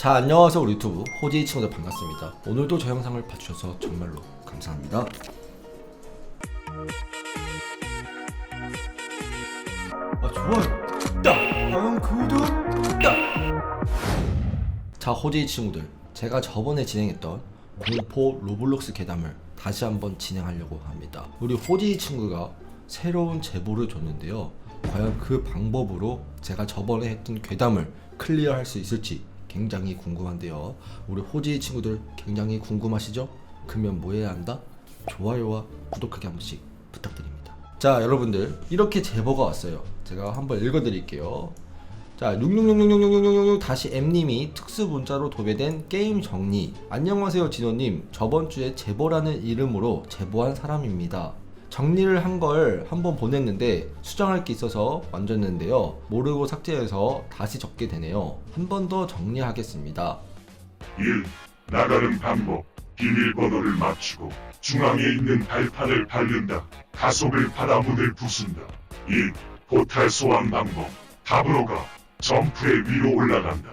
자 안녕하세요 우리 유튜브. 호지 친구들 반갑습니다. 오늘도 저 영상을 봐주셔서 정말로 감사합니다. 아 좋아요 딱 과연 구독 딱자 호지 친구들. 제가 저번에 진행했던 공포 로블록스 괴담을 다시 한번 진행하려고 합니다. 우리 호지 친구가 새로운 제보를 줬는데요. 과연 그 방법으로 제가 저번에 했던 괴담을 클리어할 수 있을지 굉장히 궁금한데요. 우리 호지 친구들 굉장히 궁금하시죠? 그러면 뭐 해야 한다? 좋아요와 구독하기 한 번씩 부탁드립니다. 자, 여러분들 이렇게 제보가 왔어요. 제가 한번 읽어드릴게요. 자, 66666666 다시 M님이 특수 문자로 도배된 게임 정리. 안녕하세요, 진호님. 저번 주에 제보라는 이름으로 제보한 사람입니다. 정리를 한 걸 한번 보냈는데 수정할 게 있어서 만졌는데요. 모르고 삭제해서 다시 적게 되네요. 한 번 더 정리하겠습니다. 1. 나가는 방법. 비밀번호를 맞추고 중앙에 있는 발판을 밟는다. 가속을 받아 문을 부순다. 2. 포탈 소환 방법. 탑으로 가. 점프해 위로 올라간다.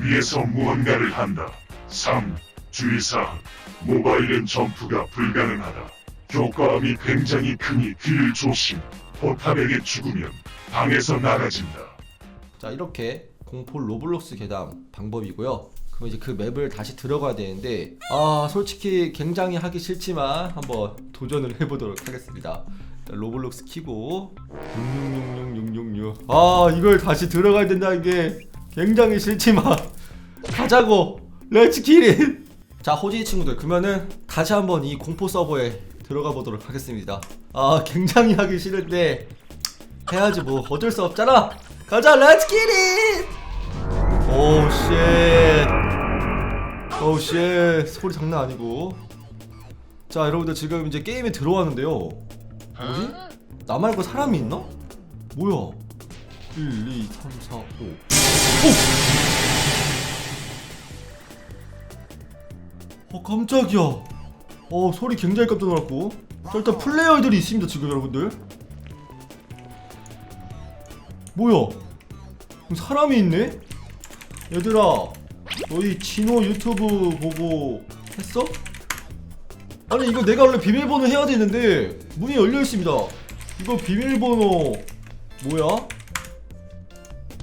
위에서 무언가를 한다. 3. 주의사항. 모바일은 점프가 불가능하다. 효과음이 굉장히 크니 귀를 조심. 포탑에게 죽으면 방에서 나가진다. 자, 이렇게 공포 로블록스 계담 방법이고요. 그럼 이제 그 맵을 다시 들어가야 되는데 아, 솔직히 굉장히 하기 싫지만 한번 도전을 해보도록 하겠습니다. 로블록스 키고 666666 아, 이걸 다시 들어가야 된다는 게 굉장히 싫지만 가자고 렛츠 기릿 자 호지 친구들 그러면은 다시 한번 이 공포 서버에 들어가 보도록 하겠습니다. 아 굉장히 하기 싫은데 해야지 뭐 어쩔 수 없잖아. 가자 렛츠 기릿 오 쉣 오 쉣 소리 장난 아니고. 자 여러분들 지금 이제 게임에 들어왔는데요. 뭐지? 나 말고 사람이 있나? 뭐야? 1, 2, 3, 4, 5 오! 어 깜짝이야 어 소리 굉장히 깜짝 놀랐고 자 일단 플레이어들이 있습니다 지금 여러분들 뭐야 사람이 있네? 얘들아 너희 진호 유튜브 보고 했어? 아니 이거 내가 원래 비밀번호 해야 되는데 문이 열려 있습니다 이거 비밀번호 뭐야?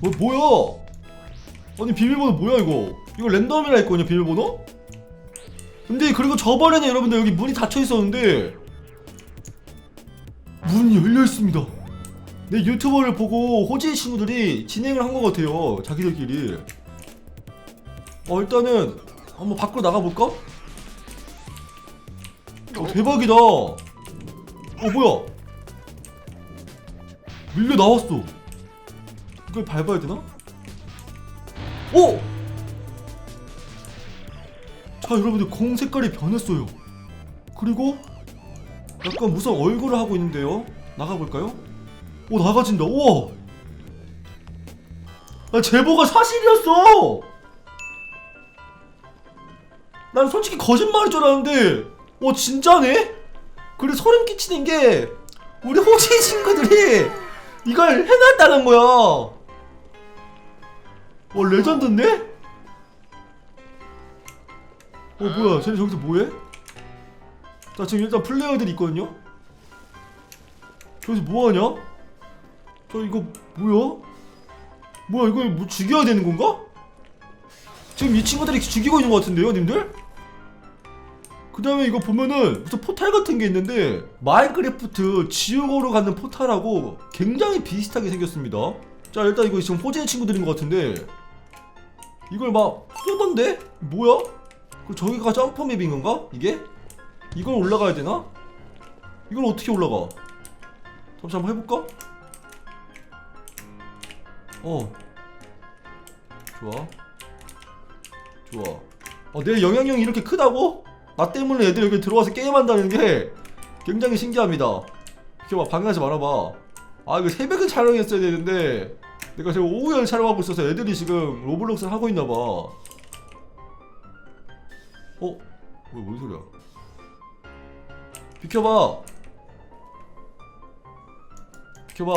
뭐 뭐야? 아니 비밀번호 뭐야 이거 이거 랜덤이라 했거든요 비밀번호? 근데 그리고 저번에는 여러분들 여기 문이 닫혀 있었는데 문이 열려 있습니다. 내 유튜버를 보고 호지 친구들이 진행을 한 것 같아요. 자기들끼리. 어 일단은 한번 밖으로 나가 볼까? 어 대박이다. 어 뭐야? 밀려 나왔어. 이걸 밟아야 되나? 오! 자 여러분들 공 색깔이 변했어요. 그리고 약간 무슨 얼굴을 하고 있는데요. 나가볼까요? 오 나가진다. 우와! 나 제보가 사실이었어! 난 솔직히 거짓말인 줄 알았는데 와 진짜네? 그래 소름 끼치는 게 우리 호시 친구들이 이걸 해놨다는 거야. 와 레전드인데? 어 뭐야 쟤네 저기서 뭐해? 자 지금 일단 플레이어들이 있거든요? 저기서 뭐하냐? 저 이거 뭐야? 뭐야 이걸 뭐 죽여야 되는 건가? 지금 이 친구들이 죽이고 있는 것 같은데요 님들? 그 다음에 이거 보면은 무슨 포탈 같은 게 있는데 마인크래프트 지옥으로 가는 포탈하고 굉장히 비슷하게 생겼습니다 자 일단 이거 지금 호재 친구들인 것 같은데 이걸 막 쏘던데? 뭐야? 그 저기가 점프 맵인 건가? 이게? 이걸 올라가야 되나? 이걸 어떻게 올라가? 잠시 한번 해볼까? 어 좋아 좋아 어, 내 영향력이 이렇게 크다고? 나 때문에 애들 여기 들어와서 게임한다는 게 굉장히 신기합니다 이렇게 막 방해하지 말아봐 아 이거 새벽에 촬영했어야 되는데 내가 지금 오후에 촬영하고 있어서 애들이 지금 로블록스를 하고 있나봐 어? 뭐야 뭔 소리야? 비켜봐! 비켜봐!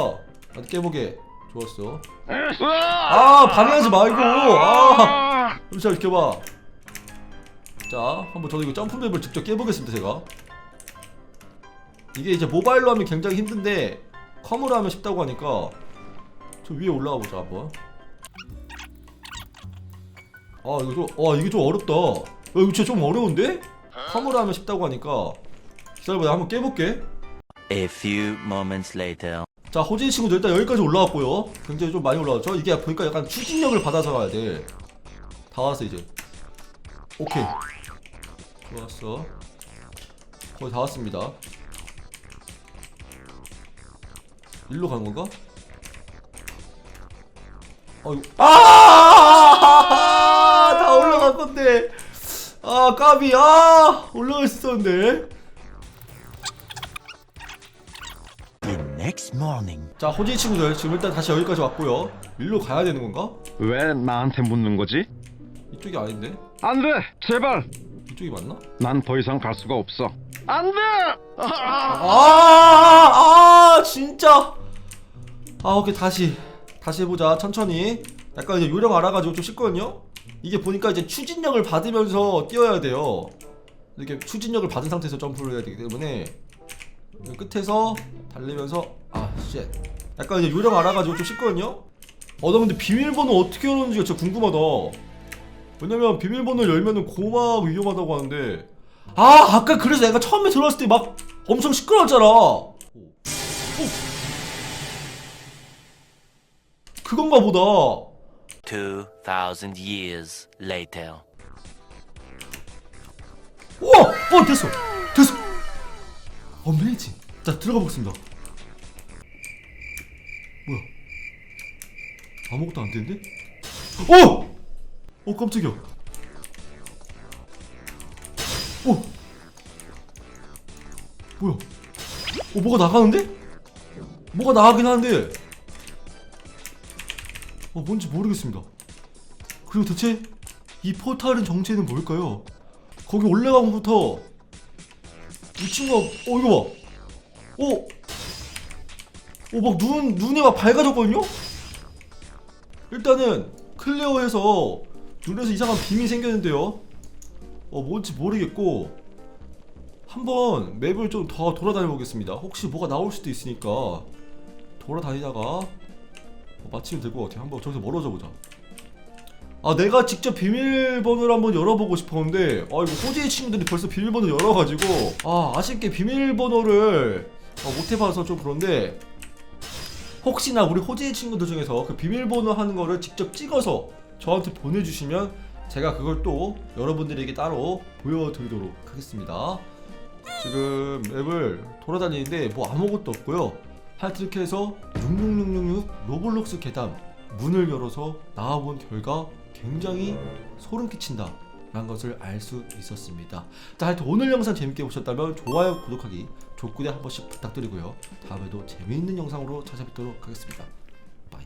나도 깨보게. 좋았어. 아 방해하지 말고! 아 아! 잠시만 지켜봐. 자 한번 저도 이거 점프맵을 직접 깨보겠습니다 제가. 이게 이제 모바일로 하면 굉장히 힘든데 컴으로 하면 쉽다고 하니까 저 위에 올라가 보자 한번. 아 이거 좀, 와 이게 좀 어렵다. 야, 이거 진짜 좀 어려운데? 컴으로 하면 쉽다고 하니까 기다려봐 내가 한번 깨볼게 A few moments later. 자 호진이 친구들 일단 여기까지 올라왔고요 굉장히 좀 많이 올라왔죠 이게 보니까 약간 추진력을 받아서 가야 돼다 왔어 이제 오케이 좋았어 거의 다 왔습니다 일로 가는 건가? 어, 이거- 아! 다 올라간 건데. 아, 까비. 아, 올라갈 수 있었는데. The next morning. 자, 호진이 친구들 지금 일단 다시 여기까지 왔고요. 일로 가야 되는 건가? 왜 나한테 묻는 거지? 이쪽이 아닌데. 안 돼! 제발! 이쪽이 맞나? 난 더 이상 갈 수가 없어. 안 돼! 아! 아, 아, 진짜. 아, 오케이 다시 다시 해보자. 천천히. 약간 이제 요령 알아가지고 좀 쉽거든요. 이게 보니까 이제 추진력을 받으면서 뛰어야 돼요. 이렇게 추진력을 받은 상태에서 점프를 해야 되기 때문에 끝에서 달리면서 아, 쉣. 약간 이제 요령 알아가지고 좀 쉽거든요. 어, 나 근데 비밀번호 어떻게 열었는지가 진짜 궁금하다. 왜냐면 비밀번호를 열면은 고막 위험하다고 하는데 아 아까 그래서 내가 처음에 들어왔을 때 막 엄청 시끄러웠잖아. 그건가 보다 2,000 years later. 우와! 어 됐어. 됐어. 어메이징. 자 들어가 보겠습니다. 뭐야? 아무것도 안 되는데? 어! 어 깜짝이야. 어! 뭐야? 어 뭐가 나가는데? 뭐가 나가긴 하는데 어 뭔지 모르겠습니다 그리고 대체 이 포탈은 정체는 뭘까요? 거기 올라간 것부터 이 친구가 어 이거 봐. 어. 어막 눈 눈이 막 밝아졌거든요. 일단은 클리어해서 눈에서 이상한 빔이 생겼는데요. 어 뭔지 모르겠고 한번 맵을 좀 더 돌아다녀 보겠습니다. 혹시 뭐가 나올 수도 있으니까 돌아다니다가 어, 마치면 될것 같아요. 한번 저기서 멀어져 보자. 아 내가 직접 비밀번호를 한번 열어보고 싶었는데 아 이거 호지의 친구들이 벌써 비밀번호 열어가지고 아 아쉽게 비밀번호를 어, 못해봐서 좀 그런데 혹시나 우리 호지의 친구들 중에서 그 비밀번호 하는 거를 직접 찍어서 저한테 보내주시면 제가 그걸 또 여러분들에게 따로 보여드리도록 하겠습니다 지금 맵을 돌아다니는데 뭐 아무것도 없고요 하여튼 이렇게 해서 66666 로블록스 계단 문을 열어서 나와본 결과 굉장히 소름 끼친다 라는 것을 알 수 있었습니다. 자 하여튼 오늘 영상 재밌게 보셨다면 좋아요 구독하기 족구대 한 번씩 부탁드리고요. 다음에도 재미있는 영상으로 찾아뵙도록 하겠습니다. 바이